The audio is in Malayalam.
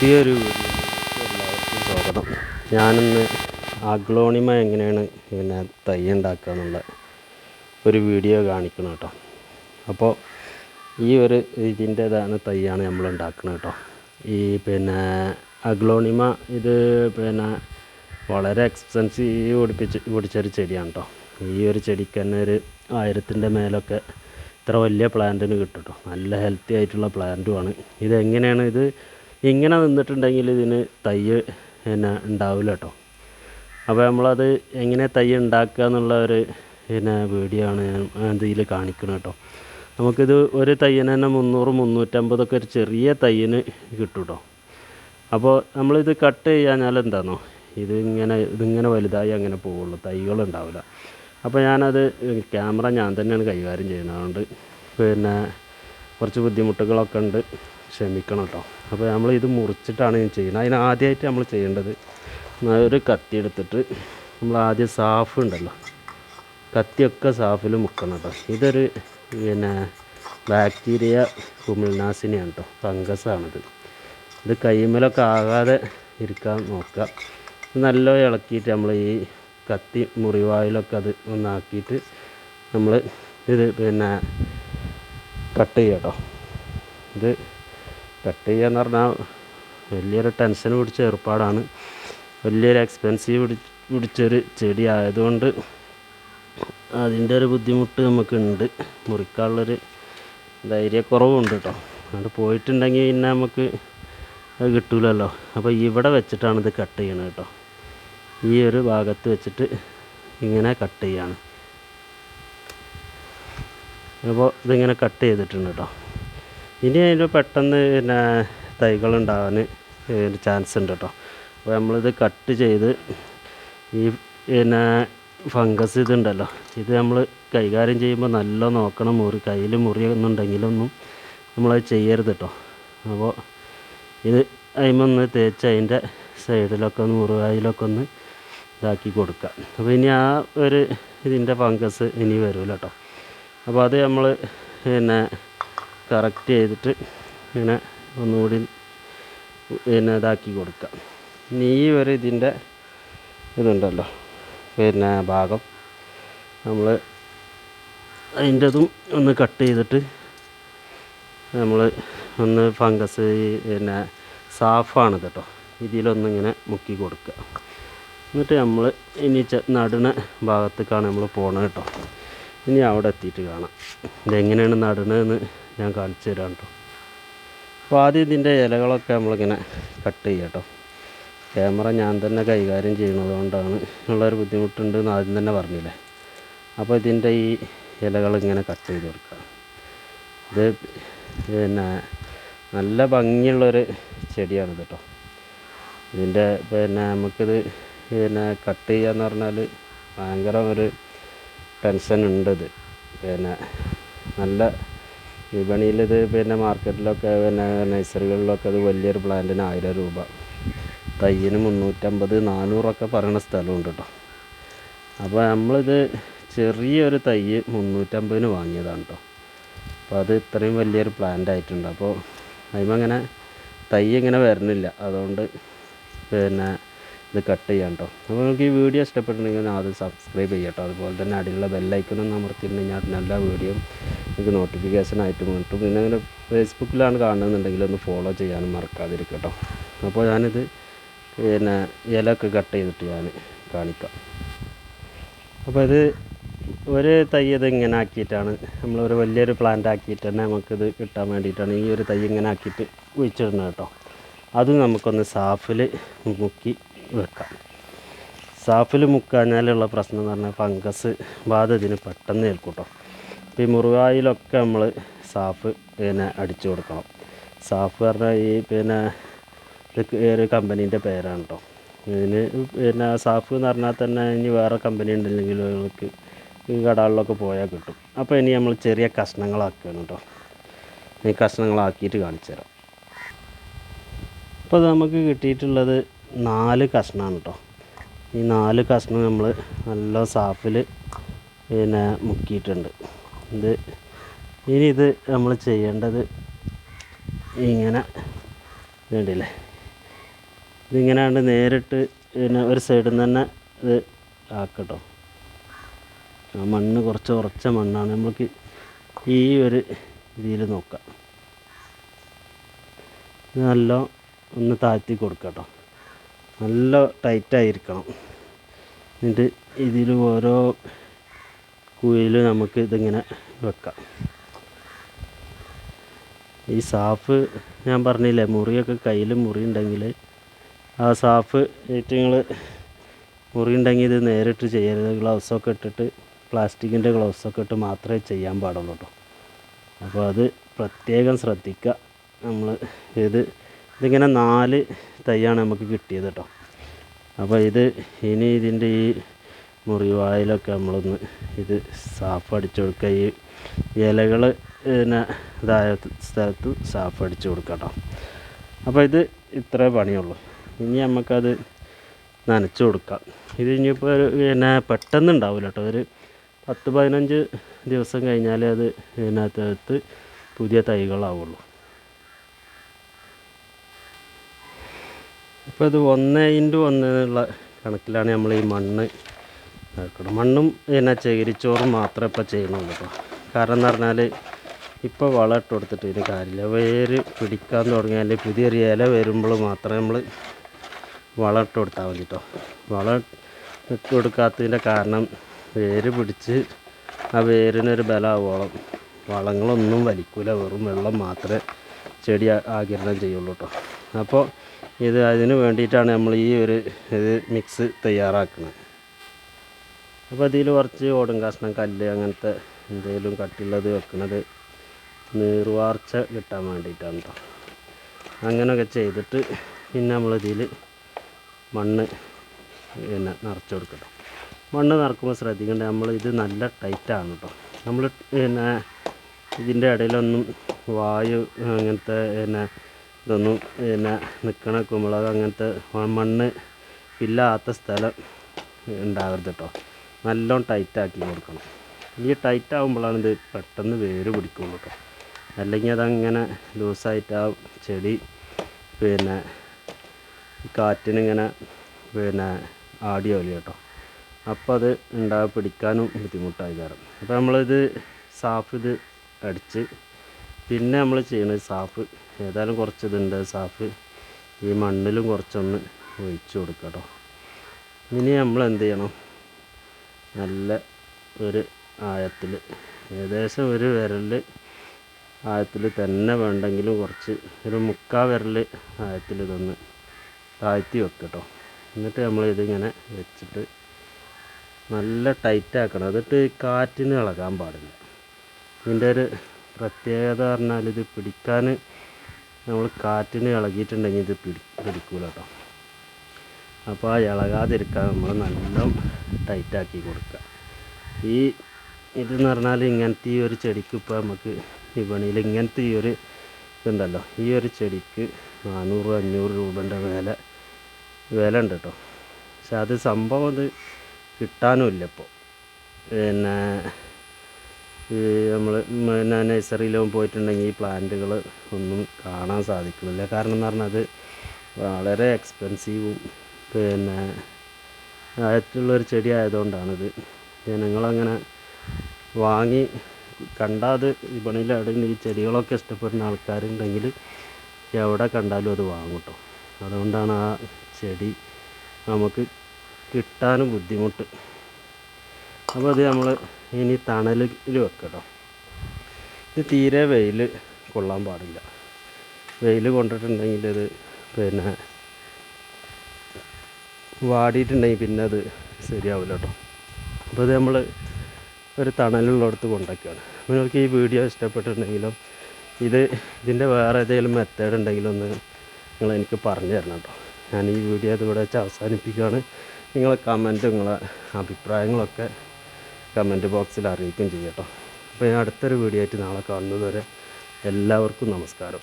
പുതിയൊരു വീഡിയോയിലേക്ക് എല്ലാവർക്കും സ്വാഗതം. ഞാനിന്ന് അഗ്ലോണിമ എങ്ങനെയാണ് പിന്നെ തൈ ഉണ്ടാക്കുക എന്നുള്ള ഒരു വീഡിയോ കാണിക്കണം കേട്ടോ. അപ്പോൾ ഈ ഒരു ഇതിന്റേതാണ് തൈയാണ് നമ്മൾ ഉണ്ടാക്കുന്നത് കേട്ടോ. ഈ പിന്നെ അഗ്ലോണിമ ഇത് പിന്നെ വളരെ എക്സ്പെൻസീവ് പിടിപ്പിച്ച് പിടിച്ചൊരു ചെടിയാണ് കേട്ടോ. ഈ ഒരു ചെടിക്ക് തന്നെ ഒരു ആയിരത്തിന്റെ മേലൊക്കെ ഇത്ര വലിയ പ്ലാന്റിന് കിട്ടും കേട്ടോ. നല്ല ഹെൽത്തി ആയിട്ടുള്ള പ്ലാന്റുമാണ് ഇതെങ്ങനെയാണ് ഇത് ഇങ്ങനെ നിന്നിട്ടുണ്ടെങ്കിൽ ഇതിന് തൈ പിന്നെ ഉണ്ടാവില്ല കേട്ടോ. അപ്പോൾ നമ്മളത് എങ്ങനെ തൈ ഉണ്ടാക്കുക എന്നുള്ള ഒരു പിന്നെ വീഡിയോ ആണ് ഞാൻ ഇതിൽ കാണിക്കുന്നത് കേട്ടോ. നമുക്കിത് ഒരു തയ്യന് തന്നെ മുന്നൂറ് മുന്നൂറ്റമ്പതൊക്കെ ഒരു ചെറിയ തയ്യന് കിട്ടും കേട്ടോ. അപ്പോൾ നമ്മളിത് കട്ട് ചെയ്യാഞ്ഞാൽ എന്താണോ ഇത് ഇങ്ങനെ ഇതിങ്ങനെ വലുതായി അങ്ങനെ പോവുള്ളൂ. തൈകളുണ്ടാവില്ല അപ്പോൾ ഞാനത് ക്യാമറ ഞാൻ തന്നെയാണ് കൈകാര്യം ചെയ്യുന്നത്. അതുകൊണ്ട് പിന്നെ കുറച്ച് ബുദ്ധിമുട്ടുകളൊക്കെ ഉണ്ട്. ക്ഷമിക്കണം കേട്ടോ അപ്പോൾ നമ്മൾ ഇത് മുറിച്ചിട്ടാണ് ഞാൻ ചെയ്യുന്നത്. അതിന് ആദ്യമായിട്ട് നമ്മൾ ചെയ്യേണ്ടത് ഒരു കത്തി എടുത്തിട്ട് നമ്മൾ ആദ്യം സാഫ് ഉണ്ടല്ലോ. കത്തിയൊക്കെ സാഫിൽ മുക്കണം കേട്ടോ ഇതൊരു പിന്നെ ബാക്ടീരിയ കുമിൾനാസിനിയാണ് കേട്ടോ ഫംഗസാണിത്. ഇത് കൈമലൊക്കെ ആകാതെ ഇരിക്കാൻ നോക്കുക. നല്ല ഇളക്കിയിട്ട് നമ്മൾ ഈ കത്തി മുറിവായിലൊക്കെ അത് ഒന്നാക്കിയിട്ട് നമ്മൾ ഇത് പിന്നെ കട്ട് ചെയ്യാം കേട്ടോ ഇത് കട്ട് ചെയ്യുക എന്ന് പറഞ്ഞാൽ വലിയൊരു ടെൻഷൻ പിടിച്ച ഏർപ്പാടാണ്. വലിയൊരു എക്സ്പെൻസീവ് പിടി പിടിച്ചൊരു ചെടി ആയതുകൊണ്ട് അതിന്റെ ഒരു ബുദ്ധിമുട്ട് നമുക്കുണ്ട്. മുറിക്കാനുള്ളൊരു ധൈര്യക്കുറവുണ്ട് കേട്ടോ അതുകൊണ്ട് പോയിട്ടുണ്ടെങ്കിൽ പിന്നെ നമുക്ക് അത് കിട്ടൂലല്ലോ. അപ്പോൾ ഇവിടെ വെച്ചിട്ടാണ് ഇത് കട്ട് ചെയ്യണത് കേട്ടോ ഈ ഒരു ഭാഗത്ത് വെച്ചിട്ട് ഇങ്ങനെ കട്ട് ചെയ്യാണ്. അപ്പോൾ ഇതിങ്ങനെ കട്ട് ചെയ്തിട്ടുണ്ട് കേട്ടോ ഇനി അതിൽ പെട്ടെന്ന് പിന്നെ തൈകൾ ഒരു ചാൻസ് ഉണ്ട് കേട്ടോ അപ്പോൾ നമ്മളിത് കട്ട് ചെയ്ത് ഈ പിന്നെ ഫംഗസ് ഇതുണ്ടല്ലോ ഇത് നമ്മൾ കൈകാര്യം ചെയ്യുമ്പോൾ നല്ല നോക്കണം മുറി കയ്യിൽ മുറിയെന്നുണ്ടെങ്കിലൊന്നും നമ്മളത് ചെയ്യരുത് കേട്ടോ അപ്പോൾ ഇത് അതിമൊന്ന് തേച്ച് അതിന്റെ സൈഡിലൊക്കെ ഒന്ന് മുറിവായിലൊക്കെ ഒന്ന് ഇതാക്കി കൊടുക്കുക അപ്പോൾ ഇനി ആ ഒരു ഇതിന്റെ ഫംഗസ് ഇനി വരില്ല കേട്ടോ അപ്പോൾ അത് നമ്മൾ പിന്നെ കറക്റ്റ് ചെയ്തിട്ട് ഇങ്ങനെ ഒന്നുകൂടി പിന്നെ ഇതാക്കി കൊടുക്കുക ഇനി ഈ ഒരു ഇതിന്റെ ഇതുണ്ടല്ലോ പിന്നെ ഭാഗം നമ്മൾ അതിന്റെതും ഒന്ന് കട്ട് ചെയ്തിട്ട് നമ്മൾ ഒന്ന് ഫംഗസ് പിന്നെ സാഫാണ് കേട്ടോ ഇതിലൊന്നിങ്ങനെ മുക്കി കൊടുക്കുക. എന്നിട്ട് നമ്മൾ ഇനി നടുന്ന ഭാഗത്തേക്കാണ് നമ്മൾ പോണത് കേട്ടോ. ഇനി അവിടെ എത്തിയിട്ട് കാണാം. ഇതെങ്ങനെയാണ് നടണതെന്ന് ഞാൻ കാണിച്ചു തരാം കേട്ടോ. അപ്പോൾ ആദ്യം ഇതിന്റെ ഇലകളൊക്കെ നമ്മളിങ്ങനെ കട്ട് ചെയ്യുക കേട്ടോ. ക്യാമറ ഞാൻ തന്നെ കൈകാര്യം ചെയ്യുന്നത് കൊണ്ടാണ് ഉള്ളൊരു ബുദ്ധിമുട്ടുണ്ടെന്ന് ആദ്യം തന്നെ പറഞ്ഞില്ലേ. അപ്പോൾ ഇതിന്റെ ഈ ഇലകൾ ഇങ്ങനെ കട്ട് ചെയ്ത് കൊടുക്കുക ഇത് പിന്നെ നല്ല ഭംഗിയുള്ളൊരു ചെടിയാണ് കേട്ടോ. ഇതിന്റെ പിന്നെ നമുക്കിത് പിന്നെ കട്ട് ചെയ്യാന്ന് പറഞ്ഞാൽ ഭയങ്കര ഒരു ടെൻഷൻ ഉണ്ട് ഇത്. പിന്നെ നല്ല വിപണിയിലിത് പിന്നെ മാർക്കറ്റിലൊക്കെ പിന്നെ നഴ്സറികളിലൊക്കെ അത് വലിയൊരു പ്ലാന്റിന് ആയിരം രൂപ. തയ്യന് മുന്നൂറ്റമ്പത് നാനൂറൊക്കെ പറയുന്ന സ്ഥലമുണ്ട് കേട്ടോ അപ്പോൾ നമ്മളിത് ചെറിയൊരു തൈ മുന്നൂറ്റമ്പതിന് വാങ്ങിയതാണ് കേട്ടോ അപ്പോൾ അത് ഇത്രയും വലിയൊരു പ്ലാന്റ് ആയിട്ടുണ്ട്. അപ്പോൾ അതിമങ്ങനെ തൈ ഇങ്ങനെ വരുന്നില്ല അതുകൊണ്ട് പിന്നെ ഇത് കട്ട് ചെയ്യാം കേട്ടോ അപ്പോൾ നിങ്ങൾക്ക് ഈ വീഡിയോ ഇഷ്ടപ്പെട്ടിട്ടുണ്ടെങ്കിൽ ആദ്യം സബ്സ്ക്രൈബ് ചെയ്യാം കേട്ടോ അതുപോലെ തന്നെ അടിയിലുള്ള ബെല്ലൈക്കണും അമർത്തിയിട്ടുണ്ടെങ്കിൽ എല്ലാ വീഡിയോ നിങ്ങൾക്ക് നോട്ടിഫിക്കേഷൻ ആയിട്ട് കിട്ടും പിന്നെ അങ്ങനെ ഫേസ്ബുക്കിലാണ് കാണുന്നുണ്ടെങ്കിൽ ഒന്ന് ഫോളോ ചെയ്യാനും മറക്കാതിരിക്കുക കേട്ടോ അപ്പോൾ ഞാനിത് പിന്നെ ഇലയൊക്കെ കട്ട് ചെയ്തിട്ട് ഞാൻ കാണിക്കാം. അപ്പോൾ ഇത് ഒരു തൈ ഇത് ഇങ്ങനെ ആക്കിയിട്ടാണ് നമ്മളൊരു വലിയൊരു പ്ലാന്റ് ആക്കിയിട്ട് തന്നെ നമുക്കിത് കിട്ടാൻ വേണ്ടിയിട്ടാണ് ഈ ഒരു തൈ ഇങ്ങനെ ആക്കിയിട്ട് കുഴിച്ചിടുന്നത് കേട്ടോ അത് നമുക്കൊന്ന് സാഫിൽ മുക്കി വെക്കാം. സാഫിൽ മുക്കാഞ്ഞാലുള്ള പ്രശ്നം എന്ന് പറഞ്ഞാൽ ഫംഗസ് ബാധ ഇതിന് പെട്ടെന്ന് ഏൽക്കൂട്ടോ. കേട്ടോ അപ്പോൾ ഈ മുറിവായിലൊക്കെ നമ്മൾ സാഫ് പിന്നെ അടിച്ചു കൊടുക്കണം. സാഫ് പറഞ്ഞാൽ ഈ പിന്നെ ഒരു കമ്പനീന്റെ പേരാണ് കേട്ടോ ഇതിന് പിന്നെ സാഫ് എന്ന് പറഞ്ഞാൽ തന്നെ ഇനി വേറെ കമ്പനി ഉണ്ടെങ്കിൽ നിങ്ങൾക്ക് ഈ കടകളിലൊക്കെ പോയാൽ കിട്ടും. അപ്പോൾ ഇനി നമ്മൾ ചെറിയ കഷ്ണങ്ങളാക്കുകയാണ് കേട്ടോ ഈ കഷ്ണങ്ങളാക്കിയിട്ട് കാണിച്ചു തരാം. അപ്പോൾ നമുക്ക് കിട്ടിയിട്ടുള്ളത് നാല് കഷ്ണമാണ് കേട്ടോ ഈ നാല് കഷ്ണം നമ്മൾ നല്ല സാഫിൽ പിന്നെ മുക്കിയിട്ടുണ്ട്. ഇത് ഇനി ഇത് നമ്മൾ ചെയ്യേണ്ടത് ഇങ്ങനെ ഇതുണ്ടല്ലേ. ഇതിങ്ങനെയാണ്ട് നേരിട്ട് പിന്നെ ഒരു സൈഡിൽ നിന്ന് തന്നെ ഇത് ആക്കട്ടോ. ആ മണ്ണ് കുറച്ച് ഉറച്ച മണ്ണാണ് നമുക്ക് ഈ ഒരു രീതിയിൽ നോക്കാം. നല്ല ഒന്ന് താഴ്ത്തി കൊടുക്കട്ടോ. നല്ല ടൈറ്റായിരിക്കണം എന്നിട്ട് ഇതിൽ ഓരോ കുഴിയിലും നമുക്ക് ഇതിങ്ങനെ വെക്കാം. ഈ സാഫ് ഞാൻ പറഞ്ഞില്ലേ മുറിയൊക്കെ കയ്യിൽ മുറി ഉണ്ടെങ്കിൽ ആ സാഫ് ഏറ്റവും മുറി ഉണ്ടെങ്കിൽ ഇത് നേരിട്ട് ചെയ്യരുത്. ഗ്ലൗസൊക്കെ ഇട്ടിട്ട് പ്ലാസ്റ്റിക്കിന്റെ ഗ്ലൗസൊക്കെ ഇട്ട് മാത്രമേ ചെയ്യാൻ പാടുള്ളൂ കേട്ടോ അപ്പോൾ അത് പ്രത്യേകം ശ്രദ്ധിക്കുക നമ്മൾ ഇത് ഇതിങ്ങനെ നാല് തൈയാണ് നമുക്ക് കിട്ടിയത് കേട്ടോ. അപ്പോൾ ഇത് ഇനി ഇതിന്റെ ഈ മുറിവായിലൊക്കെ നമ്മളൊന്ന് ഇത് സാഫ് അടിച്ചു കൊടുക്കുക ഈ ഇലകൾ പിന്നെ ഇതായ സ്ഥലത്ത് സാഫ് അടിച്ചു കൊടുക്കുക കേട്ടോ. അപ്പോൾ ഇത് ഇത്രേ പണിയുള്ളൂ. ഇനി നമുക്കത് നനച്ചു കൊടുക്കാം. ഇത് ഇനിയിപ്പോൾ ഒരു പിന്നെ പെട്ടെന്ന് ഉണ്ടാവില്ല കേട്ടോ. ഒരു പത്ത് പതിനഞ്ച് ദിവസം കഴിഞ്ഞാലേ അത് ഇതിനകത്ത് പുതിയ തൈകളാവുള്ളൂ. ഇപ്പോൾ ഇത് ഒന്ന് ഇന്റു ഒന്ന് എന്നുള്ള കണക്കിലാണ് നമ്മൾ ഈ മണ്ണ് ഇതാക്കണം മണ്ണും പിന്നെ ചകിരിച്ചോറും മാത്രമേ ഇപ്പോൾ ചെയ്യുന്നുള്ളൂ കേട്ടോ. കാരണം എന്ന് പറഞ്ഞാൽ ഇപ്പോൾ വളം ഇട്ട് കൊടുത്തിട്ട് ഇതിന് കാര്യമില്ല. വേര് പിടിക്കാൻ തുടങ്ങിയാൽ പുതിയൊരു ഇല വരുമ്പോൾ മാത്രമേ നമ്മൾ വളം ഇട്ട് കൊടുത്താൽ മതി കേട്ടോ. വളം ഇട്ട് കൊടുക്കാത്തതിന്റെ കാരണം വേര് പിടിച്ച് ആ വേരിനൊരു ബലമാവോളം വളങ്ങളൊന്നും വലിക്കൂല. വെറും വെള്ളം മാത്രമേ ചെടി ആകിരണം ചെയ്യുള്ളൂ കേട്ടോ. അപ്പോൾ ഇത് അതിന് വേണ്ടിയിട്ടാണ് നമ്മൾ ഈ ഒരു ഇത് മിക്സ് തയ്യാറാക്കുന്നത്. അപ്പോൾ അതിൽ കുറച്ച് ഓടും കഷ്ണം കല്ല് അങ്ങനത്തെ എന്തെങ്കിലും കട്ടിയുള്ളത് വെക്കുന്നത് നീർവാർച്ച കിട്ടാൻ വേണ്ടിയിട്ടാണ് കേട്ടോ അങ്ങനെയൊക്കെ ചെയ്തിട്ട് പിന്നെ നമ്മളിതിൽ മണ്ണ് പിന്നെ നിറച്ച് കൊടുക്കട്ടോ. മണ്ണ് നിറക്കുമ്പോൾ ശ്രദ്ധിക്കേണ്ടത് നമ്മൾ ഇത് നല്ല ടൈറ്റാണ് കേട്ടോ നമ്മൾ പിന്നെ ഇതിന്റെ ഇടയിലൊന്നും വായു അങ്ങനത്തെ പിന്നെ ഇതൊന്നും പിന്നെ നിൽക്കണ കുമ്പളക അങ്ങനത്തെ മണ്ണ് ഇല്ലാത്ത സ്ഥലം ഉണ്ടാകരുത് കേട്ടോ നല്ലോണം ടൈറ്റാക്കി കൊടുക്കണം. ഈ ടൈറ്റ് ആകുമ്പോഴാണ് ഇത് പെട്ടെന്ന് വേര് പിടിക്കുള്ളൂ കേട്ടോ അല്ലെങ്കിൽ അതങ്ങനെ ലൂസായിട്ട് ആ ചെടി പിന്നെ കാറ്റിനിങ്ങനെ പിന്നെ ആടി ഒലി കേട്ടോ അപ്പോൾ അത് ഉണ്ടാ പിടിക്കാനും ബുദ്ധിമുട്ടായി കാരണം അപ്പോൾ നമ്മളിത് സാഫ് ഇത് അടിച്ച് പിന്നെ നമ്മൾ ചെയ്യണത് സാഫ് ഏതായാലും കുറച്ച് ഇതുണ്ട് സാഫ് ഈ മണ്ണിലും കുറച്ചൊന്ന് ഒഴിച്ചു കൊടുക്കുക ഇനി നമ്മൾ എന്ത് ചെയ്യണം? നല്ല ഒരു ആയത്തിൽ ഏകദേശം ഒരു വിരൽ ആയത്തിൽ തന്നെ വേണ്ടെങ്കിലും കുറച്ച് ഒരു മുക്കാ വിരൽ ആയത്തിൽ ഇതൊന്ന് താഴ്ത്തി വെക്കുക കേട്ടോ എന്നിട്ട് നമ്മൾ ഇതിങ്ങനെ വെച്ചിട്ട് നല്ല ടൈറ്റ് ആക്കണം. എന്നിട്ട് കാറ്റിന് ഇളകാൻ പാടില്ല. ഇതിന്റെ ഒരു പ്രത്യേകത പറഞ്ഞാൽ ഇത് പിടിക്കാൻ നമ്മൾ കാറ്റിന് ഇളകിയിട്ടുണ്ടെങ്കിൽ ഇത് പിടി പിടിക്കൂല കേട്ടോ. അപ്പോൾ ആ ഇളകാതിരിക്കാൻ നമ്മൾ നല്ല ടൈറ്റാക്കി കൊടുക്കുക. ഈ ഇതെന്ന് പറഞ്ഞാൽ ഇങ്ങനത്തെ ഈ ഒരു ചെടിക്ക് ഇപ്പോൾ നമുക്ക് വിപണിയിൽ ഇങ്ങനത്തെ ഈ ഒരു ഇതുണ്ടല്ലോ. ഈ ഒരു ചെടിക്ക് നാനൂറ് അഞ്ഞൂറ് രൂപേന്റെ വില വില ഉണ്ട് കേട്ടോ. പക്ഷെ അത് സംഭവം അത് കിട്ടാനുമില്ല ഇപ്പോൾ പിന്നെ ഈ നമ്മൾ പിന്നെ നഴ്സറിയിലും പോയിട്ടുണ്ടെങ്കിൽ ഈ പ്ലാന്റുകൾ ഒന്നും കാണാൻ സാധിക്കുന്നില്ല. കാരണം എന്ന് പറഞ്ഞാൽ അത് വളരെ എക്സ്പെൻസീവും പിന്നെ ആയിട്ടുള്ളൊരു ചെടി ആയതുകൊണ്ടാണിത്. ജനങ്ങളങ്ങനെ വാങ്ങി കണ്ടാൽ അത് ഈ ചെടികളൊക്കെ ഇഷ്ടപ്പെടുന്ന ആൾക്കാരുണ്ടെങ്കിൽ എവിടെ കണ്ടാലും അത് വാങ്ങും കേട്ടോ. അതുകൊണ്ടാണ് ആ ചെടി നമുക്ക് കിട്ടാനും ബുദ്ധിമുട്ട്. അപ്പോൾ അത് നമ്മൾ ഇനി തണലിൽ വെക്കട്ടോ. ഇത് തീരെ വെയിൽ കൊള്ളാൻ പാടില്ല. വെയിൽ കൊണ്ടിട്ടുണ്ടെങ്കിൽ ഇത് പിന്നെ വാടിയിട്ടുണ്ടെങ്കിൽ പിന്നെ അത് ശരിയാവില്ല കേട്ടോ. അപ്പോൾ ഇത് നമ്മൾ ഒരു തണലുള്ളിടത്ത് കൊണ്ടുവയ്ക്കുകയാണ് നിങ്ങൾക്ക് ഈ വീഡിയോ ഇഷ്ടപ്പെട്ടിട്ടുണ്ടെങ്കിലും ഇത് ഇതിന്റെ വേറെ ഏതെങ്കിലും മെത്തേഡ് ഉണ്ടെങ്കിലും ഒന്ന് നിങ്ങൾ എനിക്ക് പറഞ്ഞു തരണം കേട്ടോ. ഞാൻ ഈ വീഡിയോ ഇതിവിടെ വെച്ച് അവസാനിപ്പിക്കുകയാണ്. നിങ്ങളെ കമന്റും നിങ്ങളെ അഭിപ്രായങ്ങളൊക്കെ കമന്റ് ബോക്സിൽ അറിയിക്കുകയും ചെയ്യട്ടോ അപ്പോൾ ഞാൻ അടുത്തൊരു വീഡിയോ ആയിട്ട് നാളെ കാണുന്നത് വരെ എല്ലാവർക്കും നമസ്കാരം.